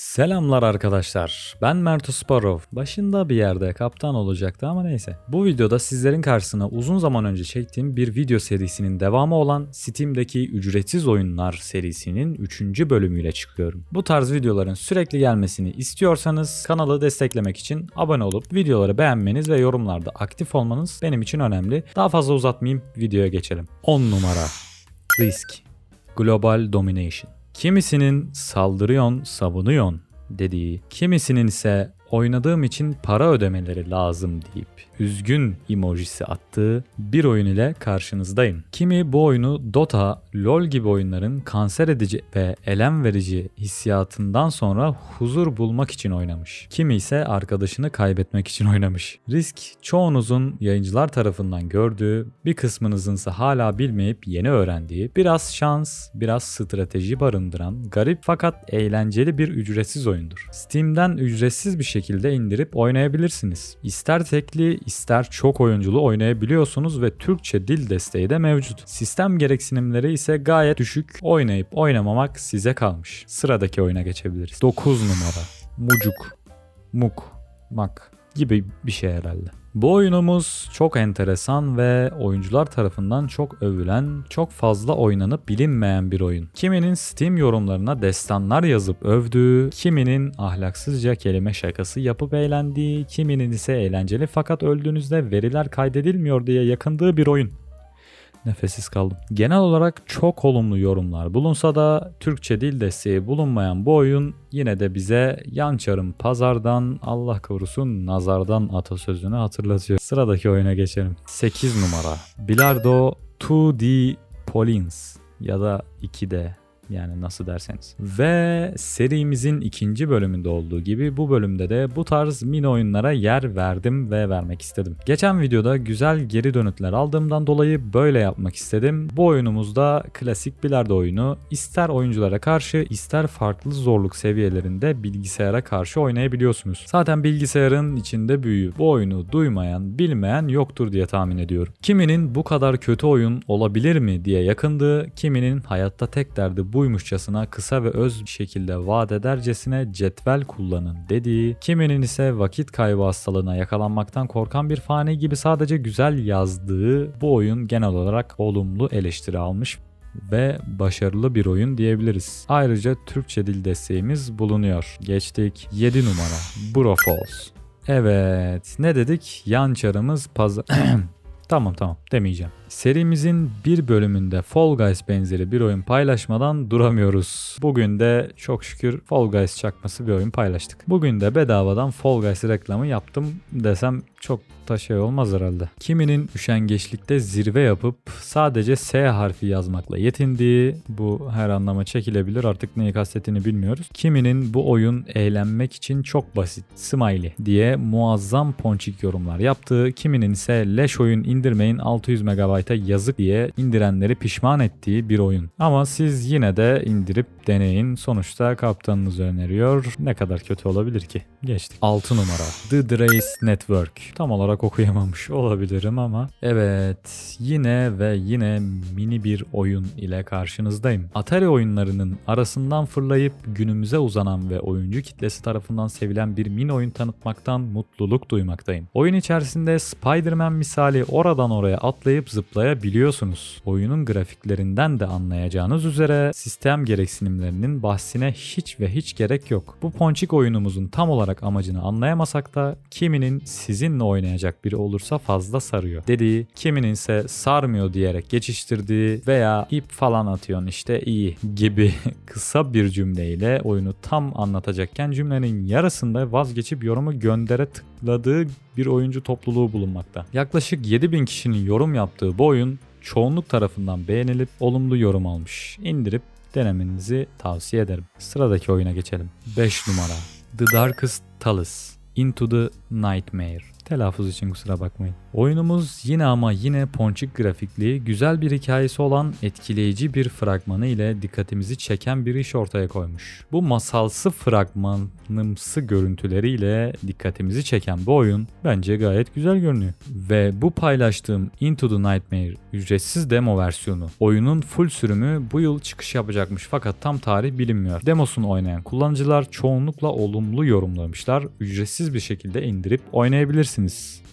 Selamlar arkadaşlar. Ben Merto Sparrow. Başında bir yerde kaptan olacaktı ama neyse. Bu videoda sizlerin karşısına uzun zaman önce çektiğim bir video serisinin devamı olan Steam'deki ücretsiz oyunlar serisinin 3. bölümüyle çıkıyorum. Bu tarz videoların sürekli gelmesini istiyorsanız kanalı desteklemek için abone olup videoları beğenmeniz ve yorumlarda aktif olmanız benim için önemli. Daha fazla uzatmayayım videoya geçelim. 10 numara Risk Global Domination Kimisinin saldırıyorsun, savunuyorsun dediği, kimisinin ise oynadığım için para ödemeleri lazım deyip üzgün emojisi attığı bir oyun ile karşınızdayım. Kimi bu oyunu Dota, LoL gibi oyunların kanser edici ve elem verici hissiyatından sonra huzur bulmak için oynamış. Kimi ise arkadaşını kaybetmek için oynamış. Risk çoğunuzun yayıncılar tarafından gördüğü, bir kısmınızın ise hala bilmeyip yeni öğrendiği, biraz şans, biraz strateji barındıran, garip fakat eğlenceli bir ücretsiz oyundur. Steam'den ücretsiz bir şekilde indirip oynayabilirsiniz. İster tekli, ister çok oyunculu oynayabiliyorsunuz ve Türkçe dil desteği de mevcut. Sistem gereksinimleri ise gayet düşük. Oynayıp oynamamak size kalmış. Sıradaki oyuna geçebiliriz. 9 numara. Mucuk. Muk. Mak gibi bir şey herhalde. Bu oyunumuz çok enteresan ve oyuncular tarafından çok övülen, çok fazla oynanıp bilinmeyen bir oyun. Kiminin Steam yorumlarına destanlar yazıp övdüğü, kiminin ahlaksızca kelime şakası yapıp eğlendiği, kiminin ise eğlenceli fakat öldüğünüzde veriler kaydedilmiyor diye yakındığı bir oyun. Nefessiz kaldım. Genel olarak çok olumlu yorumlar bulunsa da Türkçe dil desteği bulunmayan bu oyun yine de bize yan çarım pazardan Allah korusun nazardan atasözünü hatırlatıyor. Sıradaki oyuna geçelim. 8 numara. Bilardo 2D Polins ya da 2D yani nasıl derseniz. Ve serimizin ikinci bölümünde olduğu gibi bu bölümde de bu tarz mini oyunlara yer verdim ve vermek istedim. Geçen videoda güzel geri dönütler aldığımdan dolayı böyle yapmak istedim. Bu oyunumuzda klasik bilardo oyunu ister oyunculara karşı ister farklı zorluk seviyelerinde bilgisayara karşı oynayabiliyorsunuz. Zaten bilgisayarın içinde büyüğü bu oyunu duymayan, bilmeyen yoktur diye tahmin ediyorum. Kiminin bu kadar kötü oyun olabilir mi diye yakındığı, kiminin hayatta tek derdi buymuşçasına kısa ve öz bir şekilde vaat edercesine cetvel kullanın dediği, kiminin ise vakit kaybı hastalığına yakalanmaktan korkan bir fani gibi sadece güzel yazdığı bu oyun genel olarak olumlu eleştiri almış ve başarılı bir oyun diyebiliriz. Ayrıca Türkçe dil desteğimiz bulunuyor. Geçtik 7 numara Bro Falls. Evet ne dedik? Yan çarımız pazar... Tamam tamam demeyeceğim. Serimizin bir bölümünde Fall Guys benzeri bir oyun paylaşmadan duramıyoruz. Bugün de çok şükür Fall Guys çakması bir oyun paylaştık. Bugün de bedavadan Fall Guys reklamı yaptım desem çok da şey olmaz herhalde. Kiminin üşengeçlikte zirve yapıp sadece S harfi yazmakla yetindiği bu her anlama çekilebilir artık neyi kastettiğini bilmiyoruz. Kiminin bu oyun eğlenmek için çok basit smiley diye muazzam ponçik yorumlar yaptığı, kiminin ise leş oyun indirmeyin 600 MB'a yazık diye indirenleri pişman ettiği bir oyun. Ama siz yine de indirip deneyin. Sonuçta kaptanınız öneriyor. Ne kadar kötü olabilir ki? Geçtik. 6 numara. The Drace Network. Tam olarak okuyamamış olabilirim ama evet yine ve yine mini bir oyun ile karşınızdayım. Atari oyunlarının arasından fırlayıp günümüze uzanan ve oyuncu kitlesi tarafından sevilen bir mini oyun tanıtmaktan mutluluk duymaktayım. Oyun içerisinde Spider-Man misali oradan oraya atlayıp zıplayabiliyorsunuz. Oyunun grafiklerinden de anlayacağınız üzere sistem gereksinimlerinin bahsine hiç ve hiç gerek yok. Bu ponçik oyunumuzun tam olarak amacını anlayamasak da kiminin sizinle oynayacak biri olursa fazla sarıyor dediği, kiminin ise sarmıyor diyerek geçiştirdiği veya ip falan atıyorsun işte iyi gibi kısa bir cümleyle oyunu tam anlatacakken cümlenin yarısında vazgeçip yorumu göndere tıkladığı bir oyuncu topluluğu bulunmakta. Yaklaşık 7000 kişinin yorum yaptığı bu oyun çoğunluk tarafından beğenilip olumlu yorum almış. İndirip denemenizi tavsiye ederim. Sıradaki oyuna geçelim. 5 numara The Darkest Talus Into the Nightmare Telaffuz için kusura bakmayın. Oyunumuz yine ama yine ponçik grafikli, güzel bir hikayesi olan etkileyici bir fragmanı ile dikkatimizi çeken bir iş ortaya koymuş. Bu masalsı fragmanımsı görüntüleriyle dikkatimizi çeken bu oyun bence gayet güzel görünüyor. Ve bu paylaştığım Into the Nightmare ücretsiz demo versiyonu oyunun full sürümü bu yıl çıkış yapacakmış fakat tam tarih bilinmiyor. Demosunu oynayan kullanıcılar çoğunlukla olumlu yorumlamışlar. Ücretsiz bir şekilde indirip oynayabilirsiniz.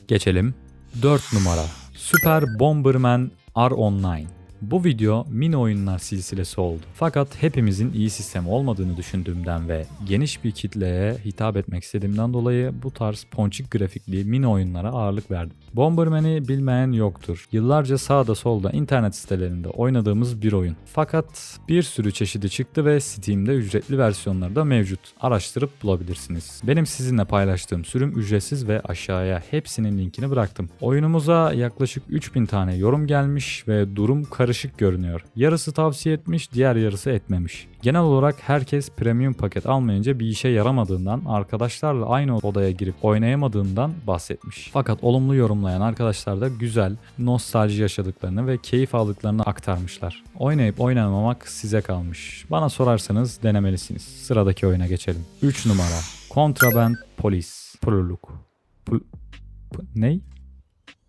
Geçelim. 4 numara. Super Bomberman R Online. Bu video mini oyunlar silsilesi oldu. Fakat hepimizin iyi sistem olmadığını düşündüğümden ve geniş bir kitleye hitap etmek istediğimden dolayı bu tarz ponçik grafikli mini oyunlara ağırlık verdim. Bomberman'i bilmeyen yoktur. Yıllarca sağda solda internet sitelerinde oynadığımız bir oyun. Fakat bir sürü çeşidi çıktı ve Steam'de ücretli versiyonları da mevcut. Araştırıp bulabilirsiniz. Benim sizinle paylaştığım sürüm ücretsiz ve aşağıya hepsinin linkini bıraktım. Oyunumuza yaklaşık 3000 tane yorum gelmiş ve durum karışık görünüyor. Yarısı tavsiye etmiş, diğer yarısı etmemiş. Genel olarak herkes premium paket almayınca bir işe yaramadığından, arkadaşlarla aynı odaya girip oynayamadığından bahsetmiş. Fakat olumlu yorumlayan arkadaşlar da güzel, nostalji yaşadıklarını ve keyif aldıklarını aktarmışlar. Oynayıp oynamamak size kalmış. Bana sorarsanız denemelisiniz. Sıradaki oyuna geçelim. 3 numara. Contraband Police. Prolog. Pl- P- ney?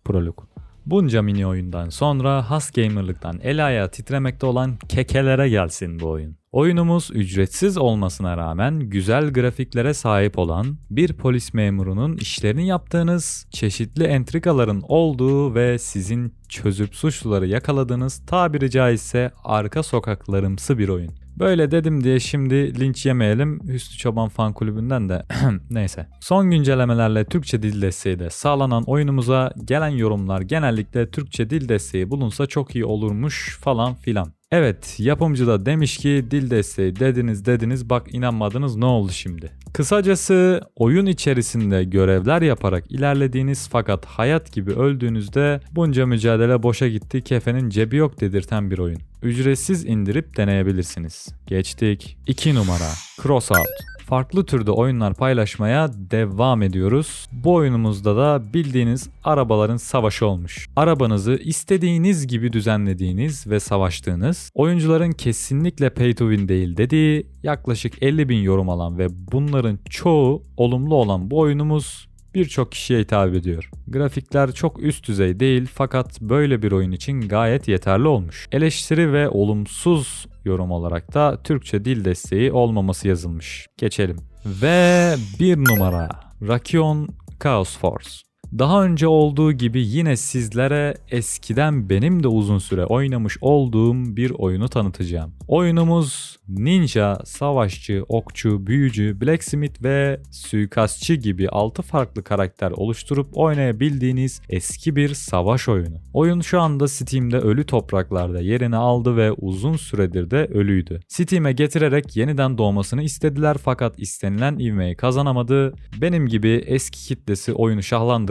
Prolog. Bunca mini oyundan sonra has gamerlıktan el ayağı titremekte olan kekelere gelsin bu oyun. Oyunumuz ücretsiz olmasına rağmen güzel grafiklere sahip olan bir polis memurunun işlerini yaptığınız, çeşitli entrikaların olduğu ve sizin çözüp suçluları yakaladığınız tabiri caizse arka sokaklarımsı bir oyun. Böyle dedim diye şimdi linç yemeyelim Hüsnü Çoban fan kulübünden de neyse. Son güncellemelerle Türkçe dil desteği de sağlanan oyunumuza gelen yorumlar genellikle Türkçe dil desteği bulunsa çok iyi olurmuş falan filan. Evet yapımcı da demiş ki dil desteği dediniz dediniz bak inanmadınız ne oldu şimdi. Kısacası oyun içerisinde görevler yaparak ilerlediğiniz fakat hayat gibi öldüğünüzde bunca mücadele boşa gitti kefenin cebi yok dedirten bir oyun. Ücretsiz indirip deneyebilirsiniz. Geçtik. 2 numara Crossout farklı türde oyunlar paylaşmaya devam ediyoruz. Bu oyunumuzda da bildiğiniz arabaların savaşı olmuş. Arabanızı istediğiniz gibi düzenlediğiniz ve savaştığınız, oyuncuların kesinlikle pay to win değil dediği yaklaşık 50 bin yorum alan ve bunların çoğu olumlu olan bu oyunumuz birçok kişiye hitap ediyor. Grafikler çok üst düzey değil fakat böyle bir oyun için gayet yeterli olmuş. Eleştiri ve olumsuz yorum olarak da Türkçe dil desteği olmaması yazılmış. Geçelim. Ve bir numara Rakion Chaos Force. Daha önce olduğu gibi yine sizlere eskiden benim de uzun süre oynamış olduğum bir oyunu tanıtacağım. Oyunumuz ninja, savaşçı, okçu, büyücü, blacksmith ve suikastçı gibi 6 farklı karakter oluşturup oynayabildiğiniz eski bir savaş oyunu. Oyun şu anda Steam'de ölü topraklarda yerini aldı ve uzun süredir de ölüydü. Steam'e getirerek yeniden doğmasını istediler fakat istenilen ivmeyi kazanamadı. Benim gibi eski kitlesi oyunu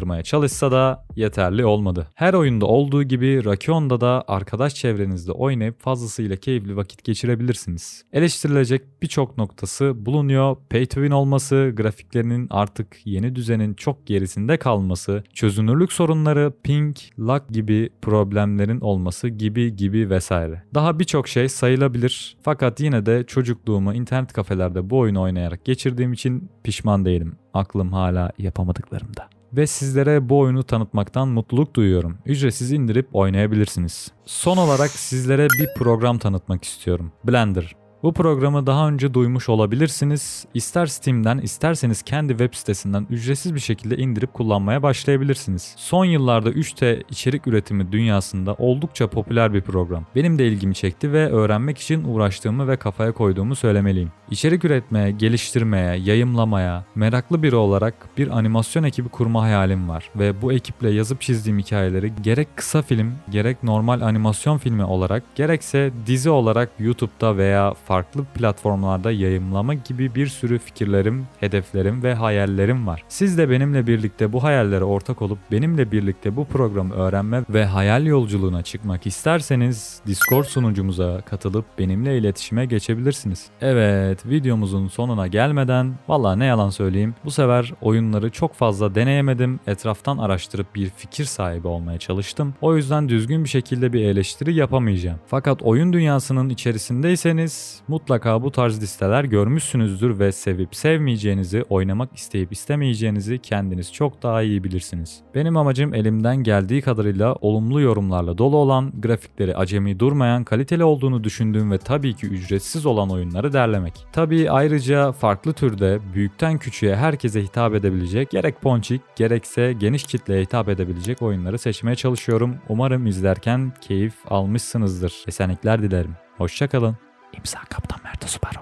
şahlandırmaya çalışsa da yeterli olmadı. Her oyunda olduğu gibi Rakion'da da arkadaş çevrenizde oynayıp fazlasıyla keyifli vakit geçirebilirsiniz. Eleştirilecek birçok noktası bulunuyor. Pay to win olması, grafiklerinin artık yeni düzenin çok gerisinde kalması, çözünürlük sorunları, ping, lag gibi problemlerin olması gibi gibi vesaire. Daha birçok şey sayılabilir. Fakat yine de çocukluğumu internet kafelerde bu oyunu oynayarak geçirdiğim için pişman değilim. Aklım hala yapamadıklarımda ve sizlere bu oyunu tanıtmaktan mutluluk duyuyorum. Ücretsiz indirip oynayabilirsiniz. Son olarak sizlere bir program tanıtmak istiyorum. Blender. Bu programı daha önce duymuş olabilirsiniz. İster Steam'den isterseniz kendi web sitesinden ücretsiz bir şekilde indirip kullanmaya başlayabilirsiniz. Son yıllarda 3D içerik üretimi dünyasında oldukça popüler bir program. Benim de ilgimi çekti ve öğrenmek için uğraştığımı ve kafaya koyduğumu söylemeliyim. İçerik üretmeye, geliştirmeye, yayımlamaya meraklı biri olarak bir animasyon ekibi kurma hayalim var ve bu ekiple yazıp çizdiğim hikayeleri gerek kısa film, gerek normal animasyon filmi olarak gerekse dizi olarak YouTube'da veya farklı platformlarda yayımlama gibi bir sürü fikirlerim, hedeflerim ve hayallerim var. Siz de benimle birlikte bu hayallere ortak olup benimle birlikte bu programı öğrenme ve hayal yolculuğuna çıkmak isterseniz Discord sunucumuza katılıp benimle iletişime geçebilirsiniz. Evet videomuzun sonuna gelmeden valla ne yalan söyleyeyim bu sefer oyunları çok fazla deneyemedim. Etraftan araştırıp bir fikir sahibi olmaya çalıştım. O yüzden düzgün bir şekilde bir eleştiri yapamayacağım. Fakat oyun dünyasının içerisindeyseniz mutlaka bu tarz listeler görmüşsünüzdür ve sevip sevmeyeceğinizi, oynamak isteyip istemeyeceğinizi kendiniz çok daha iyi bilirsiniz. Benim amacım elimden geldiği kadarıyla olumlu yorumlarla dolu olan, grafikleri acemi durmayan, kaliteli olduğunu düşündüğüm ve tabii ki ücretsiz olan oyunları derlemek. Tabii ayrıca farklı türde büyükten küçüğe herkese hitap edebilecek gerek ponçik gerekse geniş kitleye hitap edebilecek oyunları seçmeye çalışıyorum. Umarım izlerken keyif almışsınızdır. Esenlikler dilerim. Hoşçakalın. İmza Kaptan Mert Subaru.